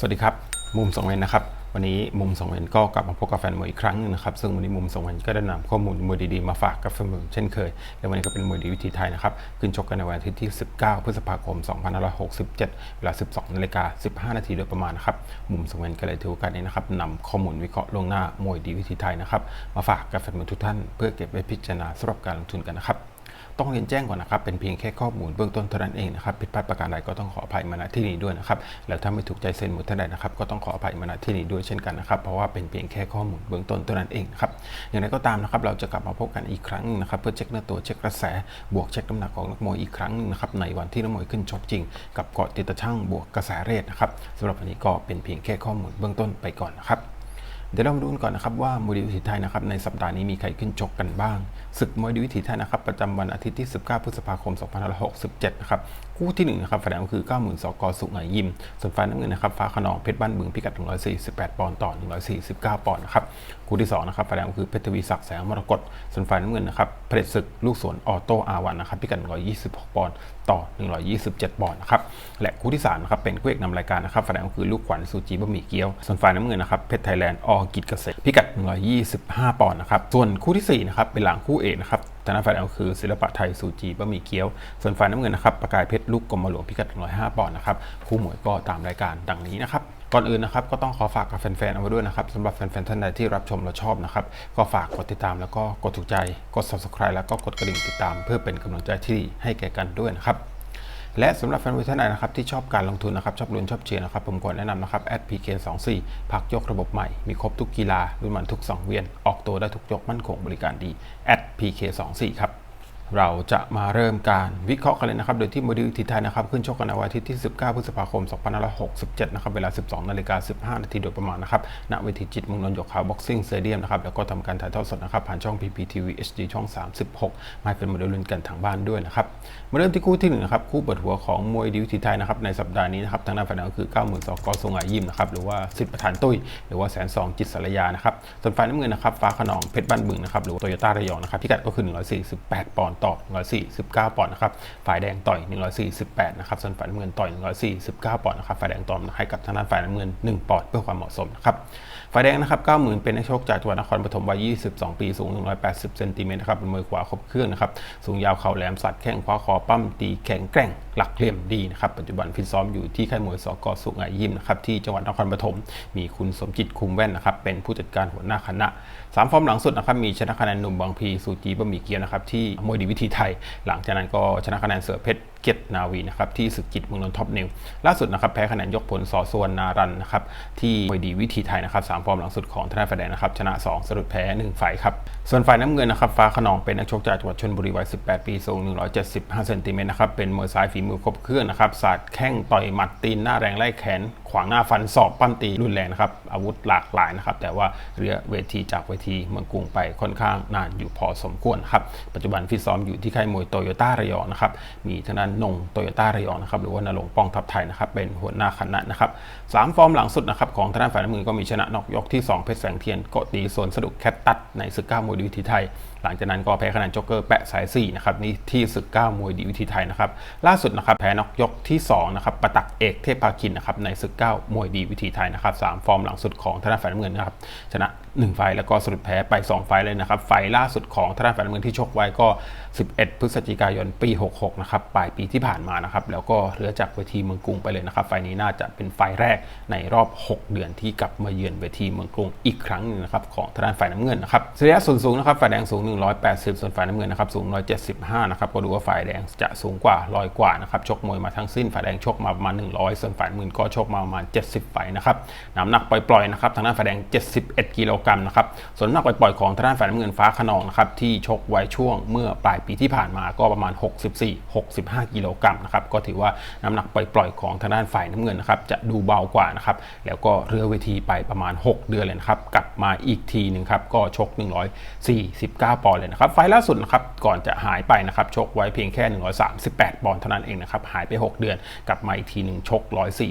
สวัสดีครับ มุมสองเวนนะครับ วันนี้มุมสองเวนก็กลับมาพบกับแฟนมวยอีกครั้งหนึงนะครับ ซึ่งวันนี้มุมสองเวนก็ได้นำข้อมูลมวยดีๆมาฝากกับแฟนมวยเช่นเคย และวันนี้ก็เป็นมวยดีวิธีไทยนะครับ ขึ้นชกกันในวันอาทิตย์ที่ 19 พฤษภาคม 2567 เวลา 12นาฬิกา15 นาทีโดยประมาณนะครับ มุมสองเวนก็เลยถือโอกาสนี้นะครับนำข้อมูลวิเคราะห์ล่วงหน้า มวยดีวิธีไทยนะครับ มาฝากกับแฟนมวยทุกท่าน เพื่อเก็บไว้พิจารณาสำหรับการลงทุนกันนะครับ ต้องเรียนแจ้งก่อนนะครับ เป็นเพียงแค่ข้อมูลเบื้องต้นเท่านั้นเองนะครับ ผิดพลาดประการใดก็ต้องขออภัยมาณที่นี้ด้วยนะครับ แล้วถ้าไม่ถูกใจเซ็นหมุดท่านใดนะครับ ก็ต้องขออภัยมาณที่นี้ด้วยเช่นกันนะครับ เพราะว่าเป็นเพียงแค่ข้อมูลเบื้องต้นเท่านั้นเองครับ อย่างไรก็ตามนะครับ เราจะกลับมาพบกันอีกครั้งนะครับ เพื่อเช็คเนื้อตัวเช็คกระแส บวกเช็คน้ำหนักของนักมวยอีกครั้งหนึงนะครับ ในวันที่นักมวยขึ้นชกจริง กับเกาะติดตะช่างบวกกระแสเรทนะครับสำหรับวันนี้ก็เป็นเพียงแค่ข้อมูลเบื้องต้นไปก่อนนะครับ เดี๋ยวเรามาดูกันก่อนนะครับว่ามวยดีวิถีไทยนะครับในสัปดาห์นี้มีใครขึ้นชกกันบ้าง ศึกมวยดีวิถีไทยนะครับประจำวันอาทิตย์ที่ 19 พฤษภาคม 2567 นะครับคู่ที่1นะครับแสดงก็คือ 90,000สกสุงไหงยิม ส่วนฝ่ายน้ำเงินนะครับฟ้าขนองเพชรบ้านบึงพิกัด 148 ปอนด์ต่อ 149 ปอนด์นะครับ คู่ที่2นะครับแดงคือเพชรทวีศักดิ์แสงมรกตส่วนฝ่ายน้ำเงินนะครับเผด็จศึกลูกสวนออโต้อาวันนะครับพิกัด126 ปอนด์ต่อ 127 ปอนด์นะครับและคู่ที่3นะครับเป็นคู่เอกนำรายการนะครับแดงคือลูกขวัญซูจีบะหมี่เกี๊ยว ส่วนฝ่ายน้ำเงินนะครับเพชรไทยแลนด์ออกิจเกษตรพิกัด 125 ปอนด์นะครับส่วนคู่ที่สี่นะครับเป็นหลังคู่เอกนะครับทางด้านฝ่ายแดงคือศิลปะไทยซูจีบะหมี่เกี๊ยว ส่วนฝ่ายน้ำเงินนะครับประกายเพชรลูกกรมหลวงพิกัด105ปอนด์นะครับคู่หมวยก็ตามรายการดังนี้นะครับ ก่อนอื่นนะครับก็ต้องขอฝากกับแฟนๆเอาไว้ด้วยนะครับสำหรับแฟนๆท่านใดที่รับชมและชอบนะครับก็ฝากกดติดตามแล้วก็กดถูกใจกด subscribe แล้วก็กดกระดิ่งติดตาม เพื่อเป็นกำลังใจที่ดีให้แก่กันด้วยนะครับและสำหรับแฟนวยท่านใดนะครับที่ชอบการลงทุนนะครับชอบลุ้นชอบเชียร์นะครับผมขอแนะนำนะครับ @pk24 พักยกระบบใหม่ มีครบทุกกีฬารุ่นมันทุก 2 เวียน ออกตัวได้ทุกยกมั่นคงบริการดี @pk24 ครับ เราจะมาเริ่มการวิเคราะห์กันเลยนะครับ โดยที่โมดิลทีไทยนะครับ ขึ้นชกกันในวันอาทิตย์ที่ 19 พฤษภาคม 2567 นะครับ เวลา 12 นาฬิกา 15 นาทีโดยประมาณนะครับ ณ เวทีจิตมุงนนท์ยกขาวบ็อกซิ่งเตเดียมนะครับ แล้วก็ทำการถ่ายทอดสดนะครับ ผ่านช่อง PPTV HD ช่อง 36 มาเป็นโมเดลลุ้นกันทางบ้านด้วยนะครับ มาเริ่มที่คู่ที่หนึ่งนะครับ คู่เปิดหัวของมวยดิวทีไทยนะครับ ในสัปดาห์นี้นะครับ ทางด้านฝ่ายแดงก็คือ90,000สกทรงอายิมนะครับ หรือว่าสิทธิประธานตุ้ย หรือว่าแสนสองจิตสารยานะครับส่วนฝ่ายน้ำเงินนะครับฟ้าขนองเพชรบ้านบึงนะครับหรือว่าโตโยต้าระยองนะครับพิกัดก็คือ 148 ปอนด์ต่อ 149 ปอนด์นะครับ ฝ่ายแดงต่อย 148 นะครับ ส่วนฝ่ายน้ำเงินต่อย 149 ปอนด์นะครับ ฝ่ายแดงต่อให้กับทางด้านฝ่ายน้ำเงิน 1 ปอนด์เพื่อความเหมาะสมนะครับ ฝ่ายแดงนะครับ 90,000 เป็นนักชกจากจังหวัดนครปฐมวัย 22 ปี สูง 180 เซนติเมตรนะครับเป็นมือขวาครบเครื่องนะครับ สูงยาวเข่าแหลมสัตว์แข้งขวาคอปั้มตีแข็งแกร่งหลักเหลี่ยมดีนะครับ ปัจจุบันฟิตซ้อมอยู่ที่ค่ายมวยสกสุขไหงยิมนะครับที่จังหวัดนครปฐม มีคุณสมจิตคุมแว่นนะครับเป็นผู้จัดการหัวหน้าคณะสามฟอร์มหลังสุดนะครับมีชนะคะแนนหนุ่มบางพีซูจีบะหมี่เกี๊ยวนะครับที่มวยดีวิธีไทย หลังจากนั้นก็ชนะคะแนนเสือเพชรเกียรตินาวีนะครับที่ศึกจิตเมืองนนท์ท็อปนิวล่าสุดนะครับแพ้คะแนนยกผลสอส่วนนารันนะครับที่มวยดีวิธีไทยนะครับสามฟอร์มหลังสุดของทนายฝ่ายแดงนะครับชนะ 2สะดุดแพ้1ไฟล์ครับส่วนฝ่ายน้ำเงินนะครับฟ้าขนองเป็นนักชกจากจังหวัดชลบุรีวัย 18 ปีสูง 175เซนติเมตรนะครับเป็นมวยซ้ายฝีมือครบเครื่องนะครับศาสตร์แข้งต่อยหมัดตีนหน้าแรงไล่แขนขวางหน้าฟันศอกปั้มตีรุนแรงนะครับอาวุธหลากหลายนะครับแต่ว่าเรือเวทีจากเวทีเมืองกรุงไปค่อนข้างนานอยู่พอสมควรครับปัจจุบันฟิตซ้อมอยู่ที่ค่ายมวยโตโยต้าระยองนะครับมีทางด้านนงโตโยต้าระยองนะครับหรือว่านรงป้องทัพไทยนะครับเป็นหัวหน้าคณะนะครับสามฟอร์มหลังสุดนะครับของทางด้านฝ่ายน้ำเงินก็มีชนะนอกยกที่ 2 เพชรแสงเทียนโกตีโซนสะดุกแคตตัดในศึกก้ามวยดีวิธีไทยหลังจากนั้นก็แพ้คะแนนจ็อกเกอร์แปะสาย4นะครับนี่ที่ศึกเก้ามวยดีวิธีไทยนะครับล่าสุดนะครับแพ้นอกยกที่2นะครับประตักเอกเทพภาคินนะครับในศึกเก้ามวยดีวิธีไทยนะครับสามฟอร์มหลังสุดของทางด้านฝ่ายน้ำเงินนะครับชนะ 1 ไฟแล้วก็สรุปแพ้ไป 2 ไฟเลยนะครับ ไฟล่าสุดของทางด้านฝ่ายน้ำเงินที่ชกไว้ก็ 11 พฤศจิกายนปี 66 นะครับปลายปีที่ผ่านมานะครับ แล้วก็เรือจากเวทีเมืองกรุงไปเลยนะครับ ไฟนี้น่าจะเป็นไฟแรกในรอบ 6 เดือนที่กลับมาเยือนเวทีเมืองกรุงอีกครั้งหนึงนะครับของทางด้านฝ่ายน้ำเงินนะครับระยะส่วนสูงนะครับฝ่ายแดงสูง 180 ส่วนฝ่ายน้ำเงินนะครับสูง 175 นะครับก็ดูว่าฝ่ายแดงจะสูงกว่าร้อยกว่านะครับชกมวยมาทั้งสิ้นฝ่ายแดงชกมาประมาณ 100 ส่วนฝ่ายน้ำเงินก็ชกมาประมาณ 70ไฟนะครับน้ำหนักปล่อยๆนะครับทางด้านฝ่ายแดง 71กิโลกรัมนะครับส่วนน้ำหนักปล่อยๆของทางด้านฝ่ายน้ำเงินฟ้าขนองนะครับที่ชกไว้ช่วงเมื่อปลายปีที่ผ่านมาก็ประมาณ 64-65 กิโลกรัมนะครับก็ถือว่าน้ำหนักปล่อยๆของทางด้านฝ่ายน้ำเงินนะครับจะดูเบากว่านะครับแล้วก็เรือเวทีไปประมาณ 6 เดือนเลยนะครับกลับมาอีกทีหนึ่งครับก็ชก 149 ปอนด์เลยนะครับไฟล์ล่าสุดนะครับก่อนจะหายไปนะครับชกไว้เพียงแค่ 138 ปอนด์เท่านั้นเองนะครับหายไป 6 เดือน กลับมาอีกทีหนึ่งชก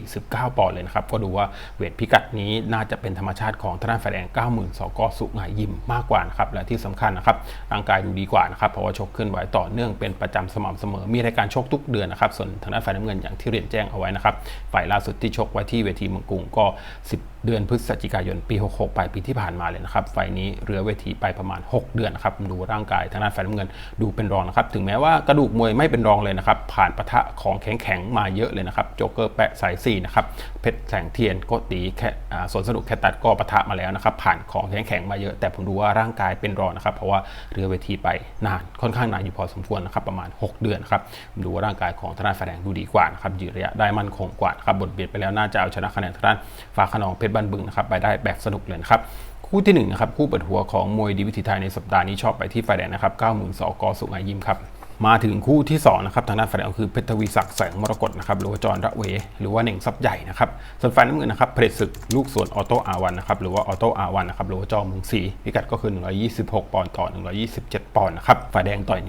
149 ปอนด์เลยนะครับก็ดูว่าเวทพิกัดนี้น่าจะเป็นธรรมชาติของทางด้านฝ่ายแดง90,000 สกสุงหายยิมมากกว่านะครับและที่สำคัญนะครับร่างกายดูดีกว่านะครับเพราะว่าชกขึ้นไหวต่อเนื่องเป็นประจำสม่ำเสมอ มีรายการชกทุกเดือนนะครับส่วนทางด้านฝ่ายน้ำเงินอย่างที่เรียนแจ้งเอาไว้นะครับฝ่ายล่าสุดที่ชกไว้ที่เวทีเมืองกรุงก็10 เดือนพฤศจิกายนปี 66 ปลายปีที่ผ่านมาเลยนะครับ ไฟนี้เรือเวทีไปประมาณ 6 เดือนนะครับ ดูร่างกายทางด้านฝ่ายน้ำเงินดูเป็นรองนะครับ ถึงแม้ว่ากระดูกมวยไม่เป็นรองเลยนะครับ ผ่านปะทะของแข็งๆ มาเยอะเลยนะครับ โจ๊กเกอร์แปะสาย4นะครับ เพชรแสงเทียนโกตีแค่สวนสนุกแคตตัดก็ปะทะมาแล้วนะครับ ผ่านของแข็งๆ มาเยอะ แต่ผมดูว่าร่างกายเป็นรองนะครับ เพราะว่าเรือเวทีไปนานค่อนข้างนานอยู่พอสมควรนะครับ ประมาณ 6 เดือนครับ ดูว่าร่างกายของทางด้านฝ่ายแดงดูดีกว่านะครับยืนระยะได้มั่นคงกว่านะครับบทเบียดไปแล้วน่าจะเอาชนะคะแนนทางด้านฟ้าขนองเพชรบ้านบึงนะครับไปได้แบบสนุกเลยนะครับคู่ที่1นงนะครับคู่เปิดหัวของมวยดีวิถีไทยในสัปดาห์นี้ชอบไปที่ฝ่ายแดงนะครับ90,000สกสุงหายิมครับมาถึงคู่ที่2นะครับทางด้านฝ่ายแดงคือเพชรทวีศักดิ์แสงมรกตนะครับหรือว่าจอห์นระเว หรือว่าเน่งซับใหญ่นะครับส่วนฝ่ายน้ำเงินนะครับเพชรศึกลูกสวนออโต้อาวันนะครับหรือว่าออโต้อาวันนะครับหรือว่าจอมงสีพิกัดก็คือ 126 ปอนด์ต่อ 127 ปอนด์นะครับฝ่ายแดงต่อย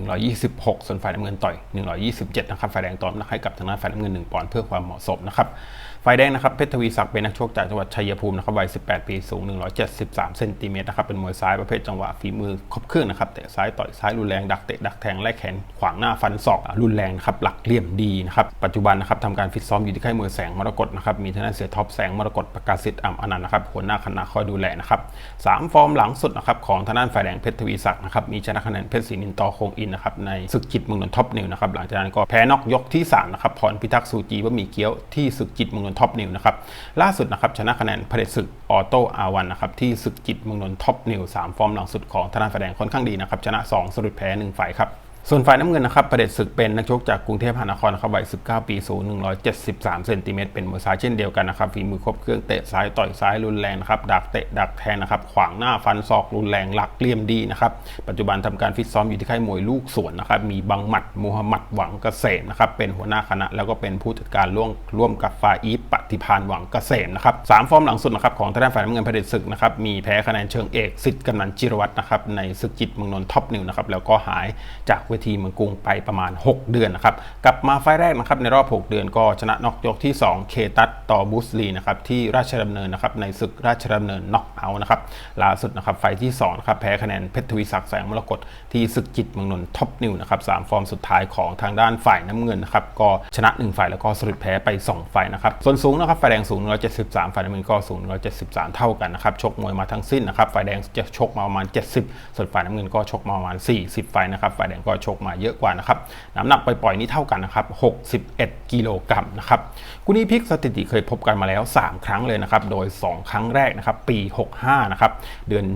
126 ส่วนฝ่ายน้ำเงินต่อย 127 นะครับฝ่ายแดงต่อน้ำหนักให้กับทางด้านฝ่ายน้ำเงิน 1 ปอนด์เพื่อความเหมาะสมนะครับายแดงนะครับเพชรทวีศักดิ์เป็นนักชกจากจังหวัดชัยภูมินะครับวัย 18 ปีสูง 173 เซนติเมตรนะครับเป็นมวยซ้ายประเภทจังหวะฝีมือครบเครื่องนะครับเตะซ้ายต่อยซ้ายรุนแรงดักเตะดักแทงไล่แขนขวางหน้าฟันศอกรุนแรงนะครับหลักเหลี่ยมดีนะครับปัจจุบันนะครับทำการฟิตซ้อมอยู่ที่ค่ายมวยแสงมรกตนะครับมีทางด้านเสียท็อปแสงมรกตประกาศสิทธิ์อ่ำอนันต์นะครับหัวหน้าคณะคอยดูแลนะครับสามฟอร์มหลังสุดนะครับของทางด้านฝ่ายแดงเพชรทวีศักดิ์นะครับมีชนะคะแนนเพชรศรีนินตอคงอินนะครับในศึกจิตเมืองนนท์ท็อปนิวนะครับหลังจากนั้นก็แพ้นอกยกที่สามนะครับพรพิทักษ์สูจีบะหมี่เกี๊ยวที่ศึกจิตเมืองนนท็อปนิวนะครับล่าสุดนะครับชนะคะแนนเผด็จศึกออโต้อาวันนะครับที่ศึกจิตเมืองนนท์ท็อปนิวสามฟอร์มหลังสุดของธนาแสดงค่อนข้างดีนะครับชนะ2สรุดแพ้1ฝ่ายครับ ส่วนฝ่ายน้ำเงินนะครับประเด็จศึกเป็นนักชกจากกรุงเทพมหานครนะครับวัย 19 ปี สูง 173 เซนติเมตรเป็นมวยซ้ายเช่นเดียวกันนะครับฝีมือครบเครื่องเตะซ้ายต่อยซ้ายรุนแรงนะครับดักเตะดักแทงนะครับขวางหน้าฟันศอกรุนแรงหลักเลี่ยมดีนะครับปัจจุบันทำการฟิตซ้อมอยู่ที่ค่ายมวยลูกสวนนะครับมีบังหมัดมูฮัมหมัดหวังเกษมนะครับเป็นหัวหน้าคณะ แล้วก็เป็นผู้จัดการร่วมร่วมกับฟาอีฟปฏิพานหวังเกษมนะครับสามฟอร์มหลังสุดนะครับของทางด้านฝ่ายน้ำเงินประเด็จศึกนะครับมีแพ้คะแนนเชิงเอกสิทธิ์กำนันจิรวัตรนะครับในศึกจิตเมืองนนท์ท็อปนิวนะครับแล้วก็หายจากเวทีเมืองกรุงไปประมาณ 6 เดือนนะครับกลับมาไฟแรกนะครับในรอบ 6 เดือนก็ชนะน็อกยกที่ 2 เคตัสต่อบูสลีนะครับที่ราชดำเนินนะครับในศึกราชดำเนินน็อกเอาท์นะครับล่าสุดนะครับไฟที่2นะครับแพ้คะแนนเพชรทวีศักดิ์แสงมรกตที่ศึกจิตเมืองนนท์ท็อปนิวนะครับสามฟอร์มสุดท้ายของทางด้านฝ่ายน้ำเงินนะครับก็ชนะ1ฝ่ายแล้วก็สรุปแพ้ไป 2 ฝ่ายนะครับส่วนสูงนะครับฝ่ายแดงสูง 173 ฝ่ายน้ำเงินก็สูง 173 เท่ากันนะครับชกมวยมาทั้งสิ้นนะครับฝ่ายแดงจะชกมาประมาณ 70 ส่วนฝ่ายน้ำเงินก็ชกมาประมาณ 40ฝ่ายนะครับฝ่ายแดงก็ชกมาเยอะกว่านะครับน้ำหนักปล่อยๆนี้เท่ากันนะครับ61 กิโลกรัมนะครับคู่นี้พลิกสถิติเคยพบกันมาแล้ว 3 ครั้งเลยนะครับโดย 2 ครั้งแรกนะครับปี 65นะครับเดือน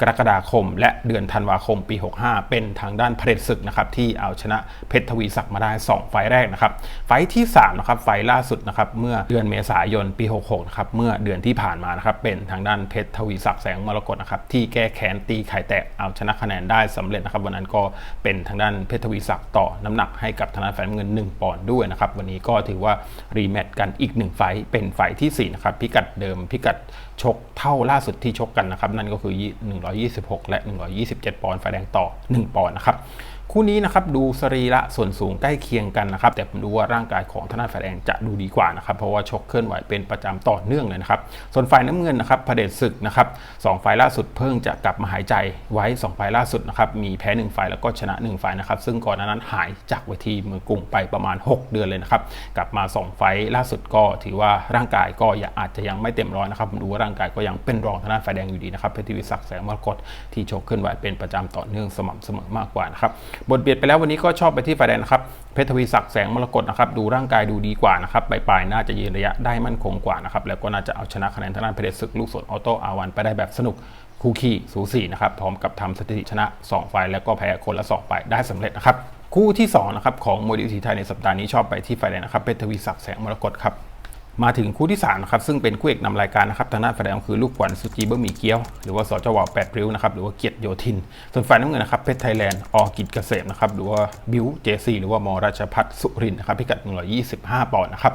กรกฎาคม และเดือนธันวาคมปี 65 เป็นทางด้านเผด็จศึกนะครับที่เอาชนะเพชรทวีศักดิ์มาได้ 2 ไฟแรกนะครับ ไฟที่3นะครับไฟล่าสุดนะครับเมื่อเดือนเมษายนปี 66นะครับเมื่อเดือนที่ผ่านมานะครับเป็นทางด้านเพชรทวีศักดิ์แสงมรกตนะครับที่แก้แค้นตีไข่แตกเอาชนะคะแนนได้สำเร็จนะครับวันนั้นก็เป็นทางด้านเพชรทวีศักดิ์ต่อน้ำหนักให้กับทางด้านแฟนเงิน 1 ปอนด์ด้วยนะครับวันนี้ก็ถือว่ารีแมตช์กันอีก 1 ไฟเป็นไฟทีสี่4นะครับพิกัดเดิมพิกัดชกเท่าล่าสุดที่ชกกันนะครับนั่นก็คือ126 และ 127 ปอนด์ไฟแดงต่อ 1 ปอนด์นะครับ คู่นี้นะครับดูสรีระส่วนสูงใกล้เคียงกันนะครับแต่ผมดูว่าร่างกายของทนายฝ่ายแดงจะดูดีกว่านะครับเพราะว่าชกเคลื่อนไหวเป็นประจำต่อเนื่องเลยนะครับส่วนฝ่ายน้ำเงินนะครับเผด็จศึกนะครับสองฝ่ายล่าสุดเพิ่งจะกลับมาหายใจไว้ 2 ฝ่ายล่าสุดนะครับมีแพ้ 1 ฝ่ายแล้วก็ชนะ 1 ฝ่ายนะครับซึ่งก่อนหน้านั้นหายจากเวทีเมืองกรุงไปประมาณ 6 เดือนเลยนะครับกลับมา 2 ไฟล์ล่าสุดก็ถือว่าร่างกายก็ยังอาจจะยังไม่เต็มร้อยนะครับผมดูว่าร่างกายก็ยังเป็นรองทางด้านฝ่ายแดงอยู่ดีนะครับเพชรทวีศักดิ์แสงมรกตที่ชกเคลื่อนไหวเป็นประจำต่อเนื่องสม่ำเสมอมากกว่านะครับบทเบียดไปแล้ววันนี้ก็ชอบไปที่ฝ่ายแดงนะครับเพชรทวีศักดิ์แสงมรกตนะครับดูร่างกายดูดีกว่านะครับปลายๆน่าจะยืนระยะได้มั่นคงกว่านะครับแล้วก็น่าจะเอาชนะคะแนนทางด้านเพชรศึกลูกสดออโต้อาวันไปได้แบบสนุกคู่ขี้สูสีนะครับพร้อมกับทำสถิติชนะ 2 ไฟล์แล้วก็แพ้คนละ 2 ไฟล์ได้สำเร็จนะครับคู่ที่2นะครับของโมดิวิธีไทยในสัปดาห์นี้ชอบไปที่ฝ่ายแดงนะครับเพชรทวีศักดิ์แสงมรกตครับ มาถึงคู่ที่3นะครับซึ่งเป็นคู่เอกนำรายการนะครับทางด้านฝ่ายแดงคือลูกขวัญสุจีเบอร์มีเกี้ยว หรือว่าสจวแปดริ้วนะครับหรือว่าเกียรติโยธิน ส่วนฝ่ายน้ำเงินนะครับเพชรไทยแลนด์อกิจเกษมนะครับหรือว่าบิวเจซีหรือว่ามราชพัฒสุรินนะครับพิกัด 125 ปอนด์นะครับ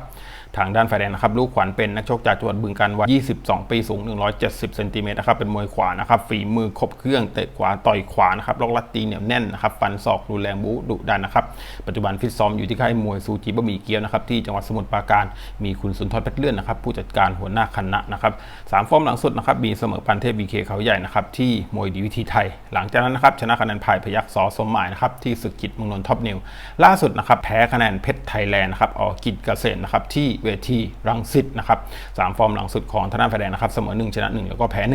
ทางด้านฝ่ายแดงนะครับลูกขวัญเป็นนักชกจากจังหวัดบึงกาฬวัย 22 ปีสูง 170 เซนติเมตรนะครับเป็นมวยขวานะครับฝีมือครบเครื่องเตะขวาต่อยขวานะครับล็อกลัดตีเหนียวแน่นนะครับฟันศอกรุนแรงบู๊ดุดันนะครับปัจจุบันฟิตซ้อมอยู่ที่ค่ายมวยซูจิบะหมี่เกี๊ยวนะครับที่จังหวัดสมุทรปราการมีคุณสุนทรเพชรเลื่อนนะครับผู้จัดการหัวหน้าคณะนะครับสามฟอร์มหลังสุดนะครับมีเสมอพันเทพบีเคเขาใหญ่นะครับที่มวยดีวิธีไทย หลังจากนั้นนะครับชนะคะแนนพายพยักษ์สอสมหมายนะครับที่ศึกกิจเมืองนนท์ท็อปนิวล่าสุดนะครับแพ้คะแนนเพชรไทยแลนด์นะครับออกกิจเกษมนะครับที่เวทีรังสิตนะครับสามฟอร์มหลังสุดของทางด้านฝ่ายแดงนะครับเสมอ1ชนะ 1 แล้วก็แพ้1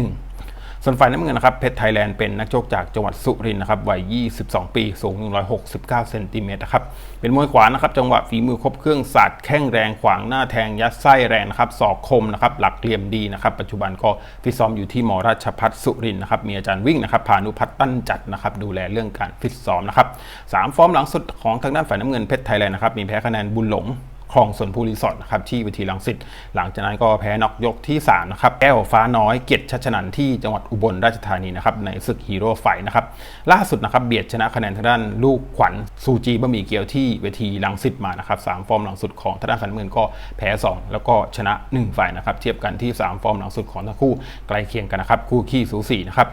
ส่วนฝ่ายน้ำเงินนะครับเพชรไทยแลนด์เป็นนักโชกจากจังหวัดสุรินทร์นะครับวัย 22 ปี สูง 169 เซนติเมตรนะครับ เป็นมวยขวานะครับ จังหวะฝีมือครบเครื่องศาสตร์แข้งแรงขวางหน้าแทงยัดไส้แรงนะครับศอกคมนะครับ หลักเหลี่ยมดีนะครับ ปัจจุบันก็ฟิตซ้อมอยู่ที่มราชพัฒสุรินทร์นะครับ มีอาจารย์วิ่งนะครับพานุพัฒน์ตั้นจัดนะครับ ดูแลเรื่องการฟิตซ้อมนะครับสามฟอร์มหลังสุดของทางด้านฝ่ายน้ำเงินเพชรไทยแลนด์นะครับ มีแพ้คะแนนบุญหลง คลองสวนภูรีสอร์ทนะครับที่เวทีลังสิตหลังจากนั้นก็แพ้นอกยกที่3นะครับแก้วฟ้าน้อยเกียรติชัชนันที่จังหวัดอุบลราชธานีนะครับในศึกฮีโร่ไฟนะครับล่าสุดนะครับเบียดชนะคะแนนทางด้านลูกขวัญซูจีบะหมี่เกี๊ยวที่เวทีลังสิตมานะครับสามฟอร์มหลังสุดของทางด้านฝันเมือนก็แพ้ 2 แล้วก็ชนะ1ฝ่ายนะครับเทียบกันที่ 3 ฟอร์มหลังสุดของทั้งคู่ใกล้เคียงกันนะครับคู่ขี้สูสีนะครับ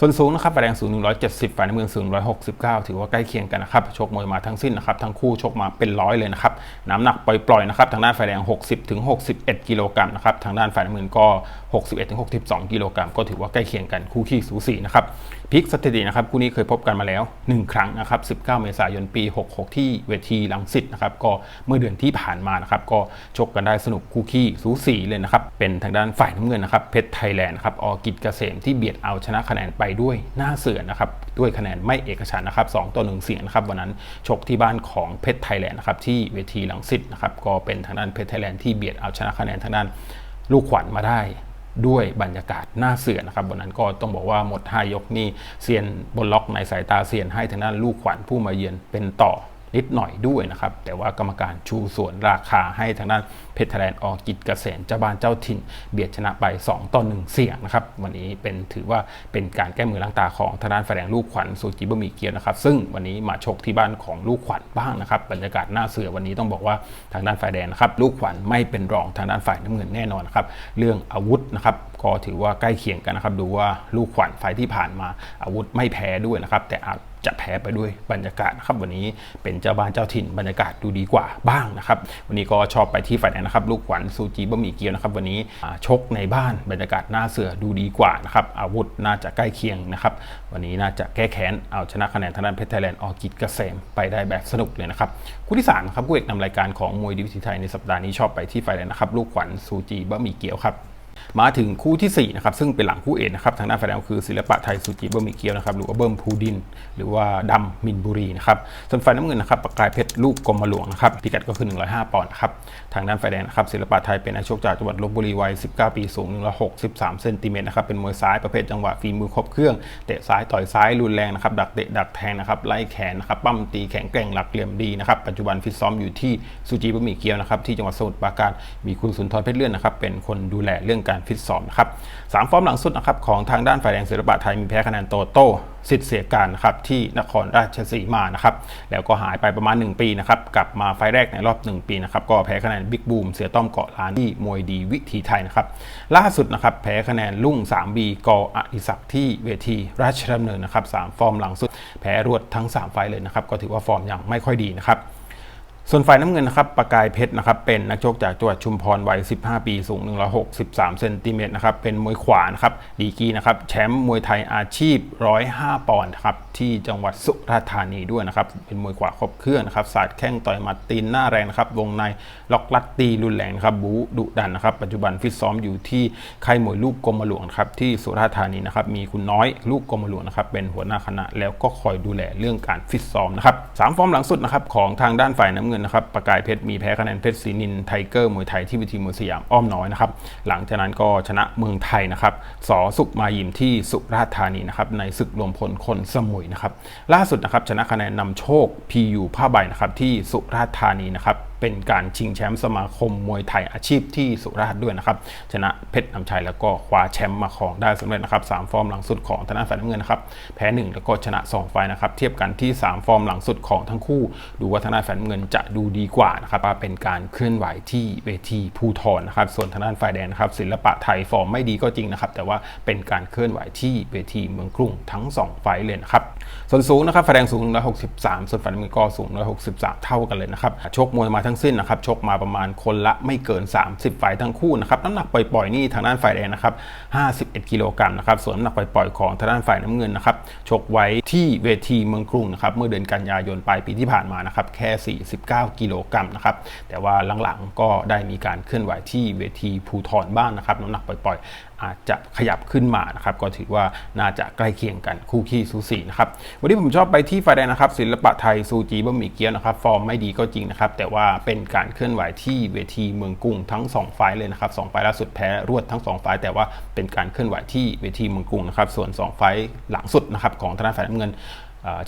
ส่วนสูงนะครับฝ่ายแดงสูง 170ฝ่ายน้ำเงินสูง 169 ถือว่าใกล้เคียงกันนะครับ ชกมวยมาทั้งสิ้นนะครับ ทั้งคู่ชกมาเป็นร้อยเลยนะครับ น้ำหนักปล่อยๆนะครับ ทางด้านฝ่ายแดง 60ถึง61 กิโลกรัมนะครับ ทางด้านฝ่ายน้ำเงินก็ 61ถึง62 กิโลกรัม ก็ถือว่าใกล้เคียงกันคู่ขี้สูสีนะครับ พลิกสถิตินะครับคู่นี้เคยพบกันมาแล้ว 1 ครั้งนะครับ 19 เมษายนปี 66 ที่เวทีลังสิตนะครับก็เมื่อเดือนที่ผ่านมานะครับก็ชกกันได้สนุกคู่ขี้สูสีเลยนะครับเป็นทางด้านฝ่ายน้ำเงินนะครับเพชรไทยแลนด์ครับออกิจเกษมที่เบียดเอาชนะคะแนนไปด้วยหน้าเสือนะครับด้วยคะแนนไม่เอกฉันนะครับ2ต่อ1เสียงนะครับวันนั้นชกที่บ้านของเพชรไทยแลนด์นะครับที่เวทีลังสิตนะครับก็เป็นทางด้านเพชรไทยแลนด์ที่เบียดเอาชนะคะแนนทางด้านลูกขวัญมาได้ ด้วยบรรยากาศหน้าเสือนะครับวันนั้นก็ต้องบอกว่าหมด 5 ยกนี่เซียนบนล็อกในสายตาเซียนให้ทางด้านลูกขวัญผู้มาเยือนเป็นต่อ นิดหน่อยด้วยนะครับ แต่ว่ากรรมการชูส่วนราคาให้ทางด้านเพชรไทยแลนด์ออกกิจเกษมเจ้าบ้านเจ้าถิ่น เบียดชนะไป 2 ต่อ 1 เสียงนะครับ วันนี้เป็นถือว่าเป็นการแก้มือล้างตาของทางด้านแฝดงลูกขวัญซูจิบะหมี่เกียวนะครับ ซึ่งวันนี้มาชกที่บ้านของลูกขวัญบ้างนะครับ บรรยากาศหน้าเสือวันนี้ต้องบอกว่าทางด้านฝ่ายแดงนะครับลูกขวัญไม่เป็นรองทางด้านฝ่ายน้ำเงินแน่นอนครับเรื่องอาวุธนะครับก็ถือว่าใกล้เคียงกันนะครับดูว่าลูกขวัญไฟที่ผ่านมาอาวุธไม่แพ้ด้วยนะครับแต่อาจ จะแพ้ไปด้วยบรรยากาศนะครับวันนี้เป็นเจ้าบ้านเจ้าถิ่นบรรยากาศดูดีกว่าบ้างนะครับวันนี้ก็ชอบไปที่ฝ่ายแดงนะครับลูกขวัญซูจิบะหมี่เกี๊ยวนะครับวันนี้ชกในบ้านบรรยากาศหน้าเสือดูดีกว่านะครับอาวุธน่าจะใกล้เคียงนะครับวันนี้น่าจะแก้แค้นเอาชนะคะแนนทางด้านเพชรไทยแลนด์ออกิจเกษมไปได้แบบสนุกเลยนะครับคู่ที่3ครับคู่เอกนำรายการของมวยดีวิธีไทยในสัปดาห์นี้ชอบไปที่ฝ่ายแดงนะครับลูกขวัญซูจิบะหมี่เกี๊ยวครับ มาถึงคู่ที่4นะครับซึ่งเป็นหลังคู่เอกนะครับทางด้านฝ่ายแดงคือศิลปะไทยสุจิบะหมี่เกียวนะครับหรือว่าเบิ้มภูดิน หรือว่าดำมินบุรีนะครับส่วนฝ่ายน้ำเงินนะครับประกายเพชรลูกกรมหลวงนะครับพิกัดก็คือ 105 ปอนด์ครับทางด้านฝ่ายแดงนะครับศิลปะไทยเป็นนักชกจากจังหวัดลบบุรีวัย 19 ปีสูง163เซนติเมตรนะครับเป็นมวยซ้ายประเภทจังหวะฝีมือครบเครื่องเตะซ้ายต่อยซ้ายรุนแรงนะครับดักเตะดักแทงนะครับไล่แขนนะครับปั้มตีแข็งแกร่งหลักเหลี่ยมดีนะครับปัจจุบันฟิตซ้อมอยู่ที่สุจิบะหมี่เกียวนะครับที่จังหวัดสมุทรปราการมีคุณสุนทรเพชรเลื่อนนะครับเป็นคนดูแลเรื่องการฟิตซ้อมนะครับสามฟอร์มหลังสุดนะครับของทางด้านฝ่ายแดงศิลปะไทยมีแพ้คะแนนโตโต้สิทธิ์เสียการนะครับที่นครราชสีมานะครับแล้วก็หายไปประมาณ 1 ปีนะครับกลับมาไฟแรกในรอบ 1 ปีนะครับก็แพ้คะแนนบิ๊กบูมเสียต้อมเกาะล้านที่มวยดีวิถีไทยนะครับล่าสุดนะครับแพ้คะแนนลุ่ง 3B กออิศักดิ์ที่เวทีราชดำเนินนะครับสามฟอร์มหลังสุด แพ้รวดทั้ง 3 ไฟเลยนะครับก็ถือว่าฟอร์มยังไม่ค่อยดีนะครับ ส่วนฝ่ายน้ำเงินนะครับประกายเพชรนะครับเป็นนักชกจากจังหวัดชุมพรวัย 15 ปีสูง 163เซนติเมตรนะครับเป็นมวยขวานะครับดีกีนะครับแชมป์มวยไทยอาชีพ 105 ปอนด์ครับที่จังหวัดสุราษฎร์ธานีด้วยนะครับเป็นมวยขวาครบเครื่องนะครับศาสาดแข้งต่อยมัดตีนหน้าแรงนะครับวงในล็อกลัดตีรุนแรงครับบูดุดันนะครับปัจจุบันฟิตซ้อมอยู่ที่ค่ายมวยลูกกรมหลวงครับที่สุราษฎร์ธานีนะครับมีคุณน้อยลูกกรมหลวงนะครับเป็นหัวหน้าคณะแล้วก็คอยดูแลเรื่องการฟิตซ้อมนะครับสามฟอร์มหลังสุดนะครับของทางด้านฝ่ายน้ำเงินนะครับประกายเพชรมีแพ้คะแนนเพชรศรีนินไทเกอร์มวยไทยที่วิธีมวยสยามอ้อมน้อยนะครับหลังจากนั้นก็ชนะเมืองไทยนะครับสอสุกมายิมที่สุราษฎร์ธานีนะครับในศึกรวมพลคนสมุยนะครับล่าสุดนะครับชนะคะแนนนำโชค PU ผ้าใบนะครับที่สุราษฎร์ธานีนะครับ เป็นการชิงแชมป์สมาคมมวยไทยอาชีพที่สุราษฎร์ด้วยนะครับ ชนะเพชรนำชัยแล้วก็คว้าแชมป์มาครองได้สำเร็จนะครับสามฟอร์มหลังสุดของธนาฝ่ายน้ำเงินนะครับ แพ้หนึ่งแล้วก็ชนะสองไฟนะครับ เทียบกันที่สามฟอร์มหลังสุดของทั้งคู่ ดูว่าธนาฝ่ายน้ำเงินจะดูดีกว่านะครับเป็นการเคลื่อนไหวที่เวทีภูทรนะครับ ส่วนทางด้านฝ่ายแดงนะครับ ศิลปะไทยฟอร์มไม่ดีก็จริงนะครับ แต่ว่าเป็นการเคลื่อนไหวที่เวทีเมืองกรุงทั้ง 2 ไฟเลยนะครับส่วนสูงนะครับฝ่ายแดงสูง 163 ส่วนฝ่ายน้ำเงินก็สูง 163 เท่ากันเลยนะครับ ชกมวยมาทั้งสิ้นนะครับ ชกมาประมาณคนละไม่เกิน 30ไฟล์ทั้งคู่นะครับ น้ำหนักปล่อยๆนี่ทางด้านฝ่ายแดงนะครับ 51 กิโลกรัมนะครับ ส่วนน้ำหนักปล่อยๆของทางด้านฝ่ายน้ำเงินนะครับ ชกไว้ที่เวทีเมืองกรุงนะครับ เมื่อเดือนกันยายนปลายปีที่ผ่านมานะครับ แค่ 49 กิโลกรัมนะครับ แต่ว่าหลังๆก็ได้มีการเคลื่อนไหวที่เวทีภูทรบ้างนะครับ น้ำหนักปล่อยๆอาจจะขยับขึ้นมานะครับ ก็ถือว่าน่าจะใกล้เคียงกันคู่ขี้สูสีนะครับวันนี้ผมชอบไปที่ฝ่ายแดงนะครับ ศิลปะไทยซูจีบะหมี่เกี๊ยวนะครับ ฟอร์มไม่ดีก็จริงนะครับ แต่ว่าเป็นการเคลื่อนไหวที่เวทีเมืองกรุงทั้ง2ไฟล์เลยนะครับสองไฟล์ล่าสุดแพ้รวดทั้ง2ไฟล์แต่ว่าเป็นการเคลื่อนไหวที่เวทีเมืองกรุงนะครับ ส่วน2ไฟล์หลังสุดนะครับของธนาฝ่ายน้ำเงิน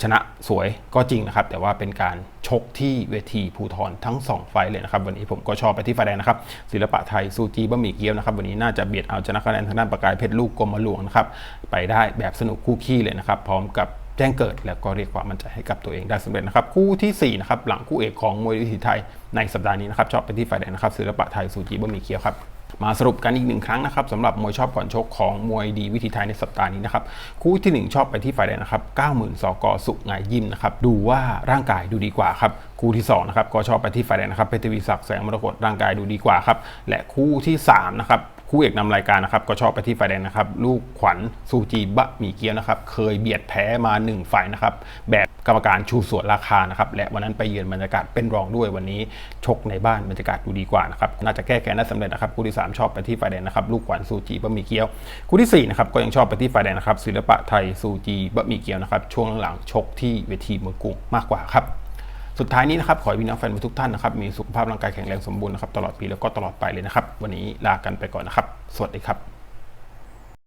ชนะสวยก็จริงนะครับ แต่ว่าเป็นการชกที่เวทีภูทรทั้ง 2 ไฟเลยนะครับ วันนี้ผมก็ชอบไปที่ไฟแดงนะครับ ศิลปะไทยซูจีบะหมี่เกี๊ยวนะครับ วันนี้น่าจะเบียดเอาชนะคะแนนทางด้านประกายเพชรลูกกรมหลวงนะครับ ไปได้แบบสนุกคู่ขี้เลยนะครับ พร้อมกับ แจ้งเกิด แล้วก็เรียกความมั่นใจให้กับตัวเองได้สำเร็จนะครับ คู่ทีสี่4นะครับหลังคู่เอกของมวยวิถีไทยในสัปดาห์นี้นะครับชอบไปที่ฝ่ายแดงนะครับศิลปะไทยซูจีบะหมี่เคี้ยวครับ มาสรุปกันอีกหนึ่งครั้งนะครับสำหรับมวยชอบก่อนชกของมวยดีวิธีไทยในสัปดาห์นี้นะครับคู่ที่ 1 ชอบไปที่ฝ่ายแดงนะครับ90,000สกสุงายยิมนะครับดูว่าร่างกายดูดีกว่าครับคู่ที่2นะครับก็ชอบไปที่ฝ่ายแดงนะครับเพชรทวีศักดิ์แสงมรกตร่างกายดูดีกว่าครับและคู่ที่3นะครับคู่เอกนำรายการนะครับก็ชอบไปที่ฝ่ายแดงนะครับ ลูกขวัญซูจีบะหมี่เกี๊ยวนะครับ เคยเบียดแพ้มา 1 ฝ่ายนะครับ แบบ กรรมการชูส่วนราคานะครับและวันนั้นไปเยือนบรรยากาศเป็นรองด้วยวันนี้ชกในบ้านบรรยากาศดูดีกว่านะครับน่าจะแก้แค้นได้สำเร็จนะครับคู่ที่ 3 ชอบไปที่ฝ่ายแดงนะครับลูกขวัญซูจีบะหมี่เกี๊ยวคู่ที่4นะครับก็ยังชอบไปที่ฝ่ายแดงนะครับศิลปะไทยซูจีบะหมี่เกี๊ยวนะครับช่วงหลังๆชกที่เวทีเมืองกรุงมากกว่าครับสุดท้ายนี้นะครับขอให้พี่น้องแฟนมวยทุกท่านนะครับมีสุขภาพร่างกายแข็งแรงสมบูรณ์นะครับตลอดปีแล้วก็ตลอดไปเลยนะครับวันนี้ลากันไปก่อนนะครับ สวัสดีครับ